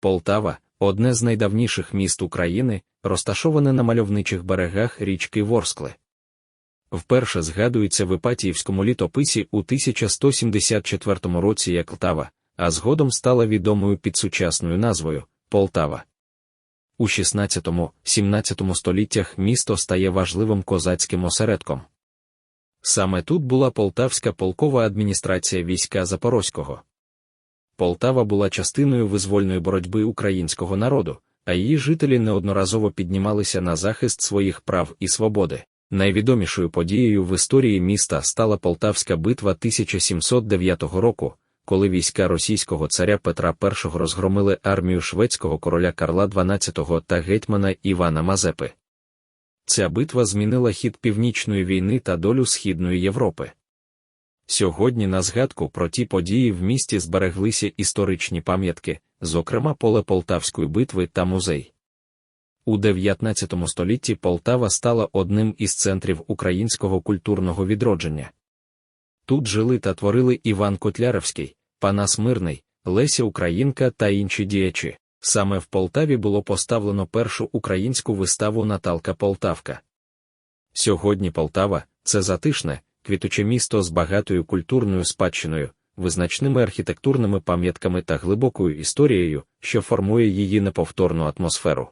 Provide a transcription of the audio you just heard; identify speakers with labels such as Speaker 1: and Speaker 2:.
Speaker 1: Полтава одне з найдавніших міст України, розташоване на мальовничих берегах річки Ворскли. Вперше згадується в Іпатіївському літописі у 1174 році як Лтава, а згодом стала відомою під сучасною назвою Полтава. У 16-17 століттях місто стає важливим козацьким осередком. Саме тут була полтавська полкова адміністрація війська Запорозького. Полтава була частиною визвольної боротьби українського народу, а її жителі неодноразово піднімалися на захист своїх прав і свободи. Найвідомішою подією в історії міста стала Полтавська битва 1709 року, коли війська російського царя Петра І розгромили армію шведського короля Карла XII та гетьмана Івана Мазепи. Ця битва змінила хід північної війни та долю Східної Європи. Сьогодні на згадку про ті події в місті збереглися історичні пам'ятки, зокрема поле Полтавської битви та музей. У 19 столітті Полтава стала одним із центрів українського культурного відродження. Тут жили та творили Іван Котляревський, Панас Мирний, Леся Українка та інші діячі. Саме в Полтаві було поставлено першу українську виставу Наталка Полтавка. Сьогодні Полтава це затишне, квітуче місто з багатою культурною спадщиною, визначними архітектурними пам'ятками та глибокою історією, що формує її неповторну атмосферу.